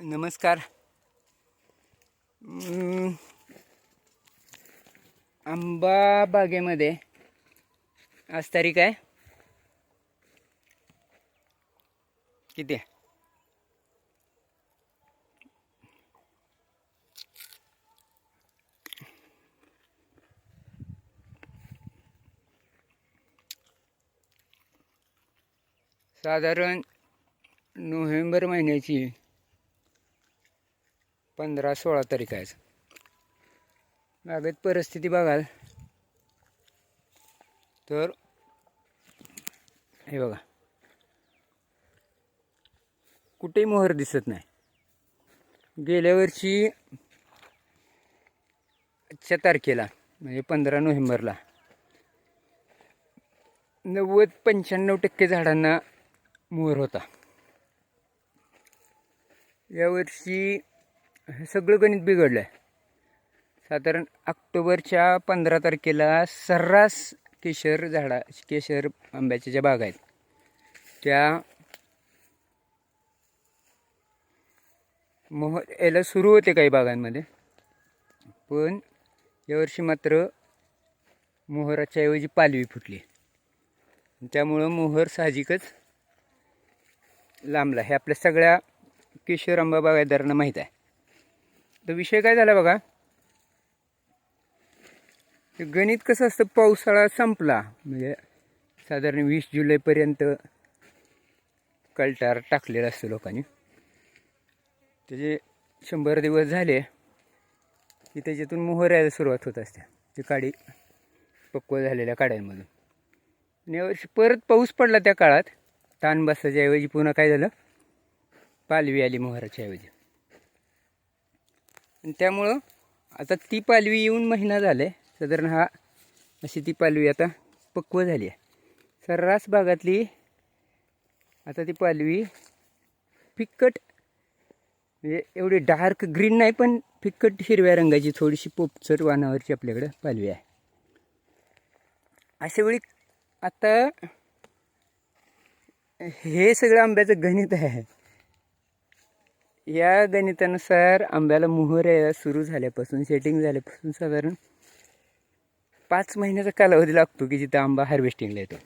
नमस्कार. आंबा बागेमध्ये. आज तारीख आहे. किती आहे? साधारण नोव्हेंबर महिन्याची. पंधरा सोळा तारीख आहे बागेत परिस्थिती बघाल. तर हे बघा. कुठेही मोहर दिसत नाही. गेल्या वर्षी आजच्या तारखेला म्हणजे पंधरा नोव्हेंबरला नव्वद पंच्याण्णव टक्के झाडांना मोहर होता. यावर्षी हे सगळं गणित बिघडलं आहे साधारण ऑक्टोबरच्या पंधरा तारखेला सर्रास केशर झाडा केशर आंब्याच्या ज्या बाग आहेत त्या मोह याला सुरू होते काही बागांमध्ये. पण यावर्षी मात्र मोहराच्या ऐवजी पालवी फुटली. त्यामुळं मोहर साहजिकच लांबला. हे आपल्या सगळ्या केशर आंबा बागायतदारांना माहीत आहे. तर विषय काय झाला बघा? गणित कसं असतं? पावसाळा संपला. म्हणजे साधारण वीस जुलैपर्यंत कल्टार टाकलेला असतो लोकांनी. त्याचे शंभर दिवस झाले की त्याच्यातून मोहर यायला सुरुवात होत असते. ती काडी पक्व झालेल्या काड्यांमधून. आणि यावर्षी परत पाऊस पडला त्या काळात. ताण बसायच्या ऐवजी पुन्हा काय झालं? पालवी आली मोहराच्या ऐवजी. आणि त्यामुळं आता ती पालवी येऊन महिना झाला आहे साधारण हा अशी ती पालवी आता पक्व झाली आहे. सर्रास भागातली आता ती पालवी फिक्कट म्हणजे एवढी डार्क ग्रीन नाही पण फिक्कट हिरव्या रंगाची थोडीशी पोपचर वानावरची आपल्याकडं पालवी आहे. अशा वेळी आता हे सगळं आंब्याचं गणित आहे. या गणितानुसार आंब्याला मोहर सुरू झाल्यापासून सेटिंग झाल्यापासून साधारण पाच महिन्याचा कालावधी लागतो की जिथं आंबा हार्वेस्टिंगला येतो.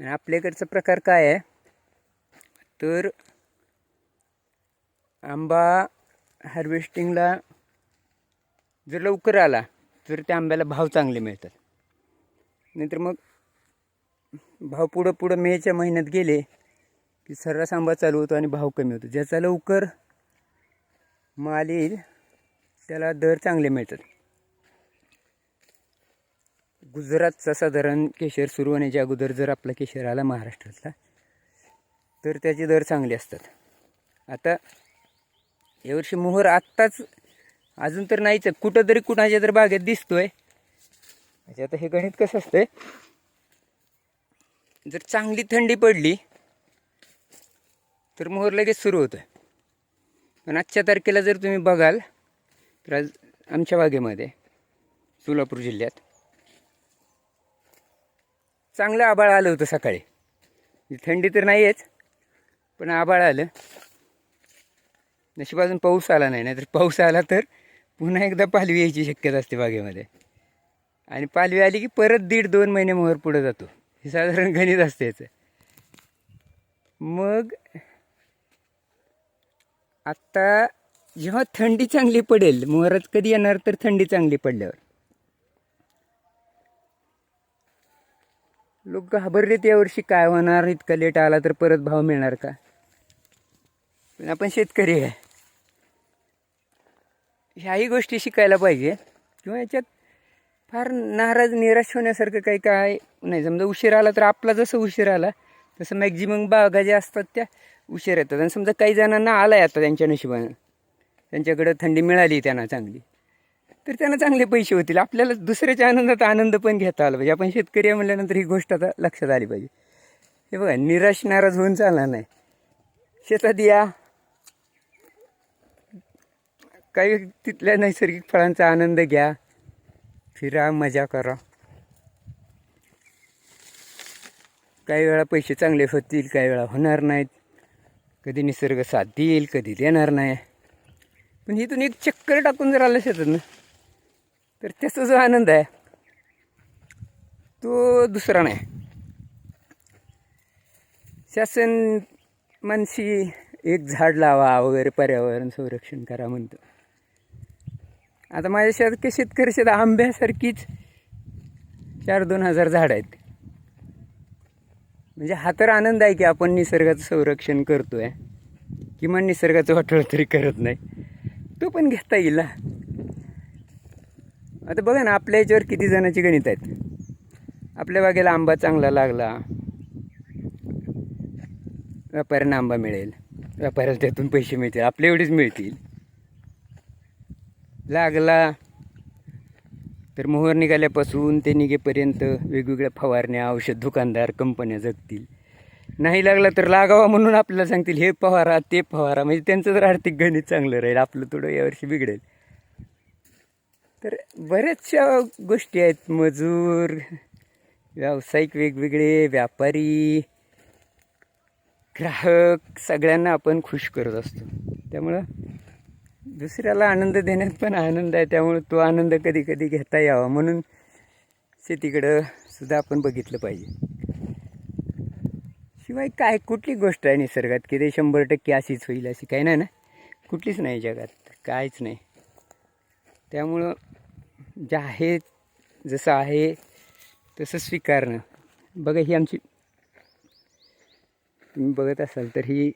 आणि आपल्याकडचा प्रकार काय आहे? तर आंबा हार्वेस्टिंगला जर लवकर आला तर त्या आंब्याला भाव चांगले मिळतात. नाहीतर मग भाव पुढं पुढं मेच्या महिन्यात गेले की सर्रास आंबा चालू होतो आणि भाव कमी होतो. ज्याचा लवकर माल येईल त्याला दर चांगले मिळतात. गुजरातचा साधारण केशर सुरू होण्याच्या अगोदर जर आपला केशर आला महाराष्ट्रातला तर त्याचे दर चांगले असतात. आता यावर्षी मोहर आत्ताच अजून तर नाहीच कुठं कुठंतरी कुणाच्या तर बागेत दिसतोय. म्हणजे आता हे गणित कसं असतंय? जर चांगली थंडी पडली तर मोहर लगेच सुरू होतं पण आजच्या तारखेला जर तुम्ही बघाल तर आज आमच्या बागेमध्ये सोलापूर जिल्ह्यात चांगलं आबाळ आलं होतं सकाळी. म्हणजे थंडी तर नाही आहेच पण आबाळ आलं. नशीब अजून पाऊस आला नाही नाहीतर पाऊस आला तर पुन्हा एकदा पालवी यायची शक्यता असते बागेमध्ये. आणि पालवी आली की परत दीड दोन महिने मोहर पुढे जातो. हे साधारण गणित असते याचं. मग आत्ता जेव्हा थंडी चांगली पडेल मोहरात कधी येणार तर थंडी चांगली पडल्यावर? लोक घाबरलेत यावर्षी काय होणार? इतका लेट आला तर परत भाव मिळणार का? पण आपण शेतकरी आहे. ह्याही गोष्टी शिकायला पाहिजे. किंवा याच्यात फार नाराज निराश होण्यासारखं काही काय नाही. समजा उशीर आला तर आपला जसं उशीर आला तसं मॅक्झिमम बागा ज्या असतात त्या उशीर येतात आणि समजा काही जणांना आला आता त्यांच्या नशिबानं. त्यांच्याकडं थंडी मिळाली त्यांना चांगली. तर त्यांना चांगले पैसे होतील. आपल्याला दुसऱ्याच्या आनंदात आनंद पण घेता आला पाहिजे. आपण शेतकरी आहे ही गोष्ट आता लक्षात आली पाहिजे. हे बघा निराश नाराज होऊन चालणार नाही. शेतात या. काही तिथल्या नैसर्गिक फळांचा आनंद घ्या. फिरा मजा करा. काही वेळा पैसे चांगले होतील काही वेळा होणार नाहीत. कधी निसर्ग साथ देईल कधी देणार नाही. पण इथून एक चक्कर टाकून जर आलं शेतात तर त्याचा जो आनंद आहे तो दुसरा नाही. शासन मानसी एक झाड लावा वगैरे पर्यावरण संरक्षण करा म्हणतो. आता माझ्या शेत शेतकरी शेत आंब्यासारखीच चार दोन हजार झाड आहेत. म्हणजे हा तर आनंद आहे की आपण निसर्गाचं संरक्षण करतो आहे किमान निसर्गाचं वाटोळ तरी करत नाही. तो पण घेता येईल ना. आता बघा ना आपल्या याच्यावर किती जणांची गणित आहेत. आपल्या बागेला आंबा चांगला लागला. व्यापाऱ्यांना आंबा मिळेल. व्यापाऱ्याला त्यातून पैसे मिळतील. आपल्या एवढेच मिळतील. लागला. तर मोहर निघाल्यापासून ते निघेपर्यंत वेगवेगळ्या फवारण्या औषध दुकानदार कंपन्या जगतील. नाही लागला तर लागावा म्हणून आपल्याला सांगतील हे फवारा ते फवारा. म्हणजे त्यांचं तर आर्थिक गणित चांगलं राहील आपलं थोडं यावर्षी बिघडेल. तर बऱ्याचशा गोष्टी आहेत. मजूर व्यावसायिक वेगवेगळे व्यापारी ग्राहक सगळ्यांना आपण खुश करत असतो. त्यामुळं दुसऱ्याला आनंद देण्यात पण आनंद आहे त्यामुळे तो आनंद कधी कधी घेता यावा म्हणून शेतीकडं सुद्धा आपण बघितलं पाहिजे. शिवाय काय कुठली गोष्ट आहे निसर्गात की ते शंभर टक्के अशीच होईल अशी काही नाही ना? कुठलीच नाही जगात काहीच नाही. त्यामुळं जे आहे जसं आहे तसं स्वीकारणं. बघा ही आमची तुम्ही बघत असाल तर ही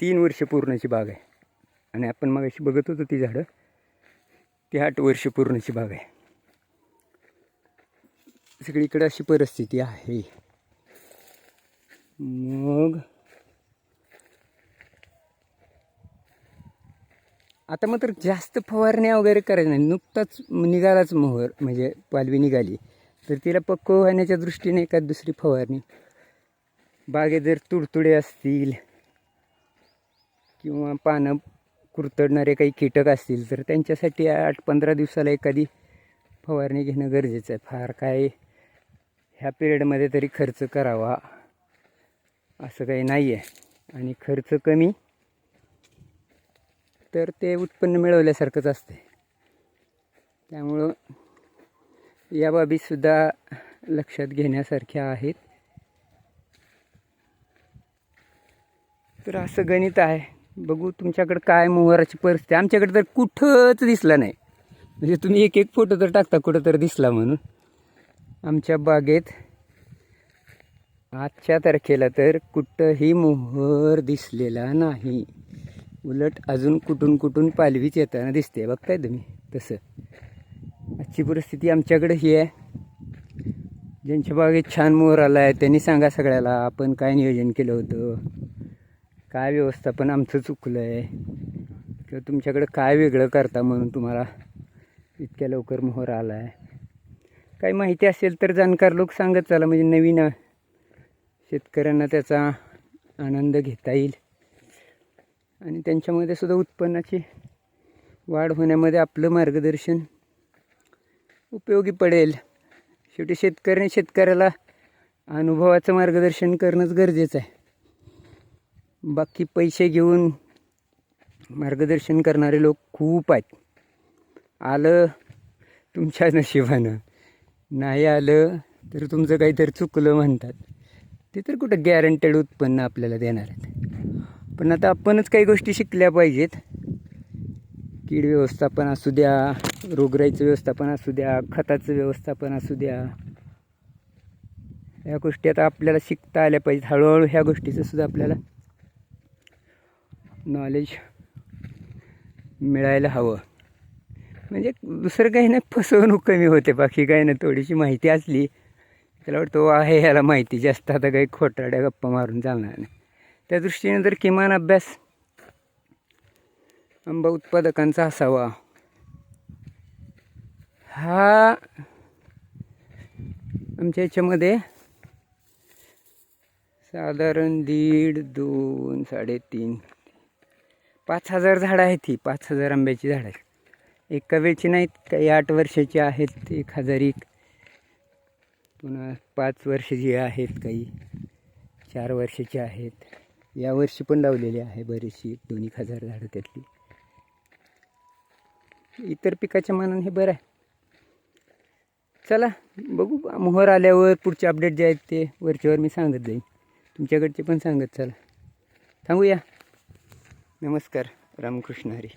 तीन वर्ष पूर्णची बाग आहे. आणि आपण मग अशी बघत होतो ती झाडं. ती आठ वर्ष पूर्णची बाग आहे. सगळीकडे अशी परिस्थिती आहे. मग? आता मात्र जास्त फवारण्या वगैरे करायच्या नाही. नुकताच निघालाच मोहर म्हणजे पालवी निघाली. तर तिला पक्क होण्याच्या दृष्टीने एखाद दुसरी फवारणी. बागेत जर तुडतुडे असतील किंवा पानं कुरतडणारे काही कीटक असतील तर त्यांच्यासाठी आठ पंधरा दिवसाला एखादी फवारणी घेणं गरजेचं आहे. फार काय ह्या पिरियडमध्ये तरी खर्च करावा असं काही नाही आहे. आणि खर्च कमी तर ते उत्पन्न मिळवल्यासारखंच असते त्यामुळं या बाबीसुद्धा लक्षात घेण्यासारख्या आहेत. तर असं गणित आहे. बघू तुमच्याकडं काय मोहराची परिस्थिती आमच्याकडे तर कुठंच दिसला नाही. म्हणजे तुम्ही एक एक फोटो तर टाकता कुठं तर दिसला म्हणून. आमच्या बागेत आजच्या तारखेला तर कुठंही मोहर दिसलेला नाही. उलट अजून कुठून कुठून पालवीच येताना दिसते. बघताय तुम्ही तसं. आजची परिस्थिती आमच्याकडे ही आहे. ज्यांच्या बागेत छान मोहर आला आहे त्यांनी सांगा सगळ्याला. आपण काय नियोजन केलं होतं? काय व्यवस्थापन आमचं चुकलं आहे किंवा तुमच्याकडं काय वेगळं करता म्हणून तुम्हाला इतक्या लवकर मोहर आला आहे काही माहिती असेल तर जाणकार लोक सांगत चाला म्हणजे नवीन शेतकऱ्यांना त्याचा आनंद घेता येईल. आणि त्यांच्यामध्ये सुद्धा उत्पन्नाची वाढ होण्यामध्ये आपलं मार्गदर्शन उपयोगी पडेल. शेवटी शेतकऱ्याने शेतकऱ्याला अनुभवाचं मार्गदर्शन करणंच गरजेचं आहे. बाकी पैसे घेऊन मार्गदर्शन करणारे लोक खूप आहेत. आलं तुमच्या नशिबानं. नाही आलं तर तुमचं काहीतरी चुकलं म्हणतात. ते तर कुठं गॅरंटेड उत्पन्न आपल्याला देणार आहेत. पण आता आपणच काही गोष्टी शिकल्या पाहिजेत. कीड व्यवस्थापन असू द्या रोगराईचं व्यवस्थापन असू द्या खताचं व्यवस्थापन असू द्या. या गोष्टी आता आपल्याला शिकता आल्या पाहिजेत. हळूहळू ह्या गोष्टीचं सुद्धा आपल्याला नॉलेज मिळायला हवं. म्हणजे दुसरं काही नाही फसवणूक कमी होते. बाकी काही नाही थोडीशी माहिती असली त्याला वाटतो आहे ह्याला माहिती जास्त आता काही खोटाड्या गप्पा मारून चालणार नाही. त्या दृष्टीने तर किमान अभ्यास आंबा उत्पादकांचा असावा हा आमच्या याच्यामध्ये साधारण दीड दोन साडेतीन पाच हजार झाडं आहेत ही पाच हजार आंब्याची झाडं आहेत. एका वेळची नाहीत काही आठ वर्षाची आहेत एक हजार एक पुन्हा पाच वर्षाची आहेत काही चार वर्षाची आहेत. यावर्षी पण लावलेली आहे बरीचशी दोन एक हजार झाडं त्यातली. इतर पिकाच्या मानाने हे बरं आहे. चला बघू मोहर आल्यावर पुढचे अपडेट जे आहेत ते वरच्यावर मी सांगत जाईन. तुमच्याकडचे पण सांगत चला. थांबूया. नमस्कार रामकृष्ण हरी.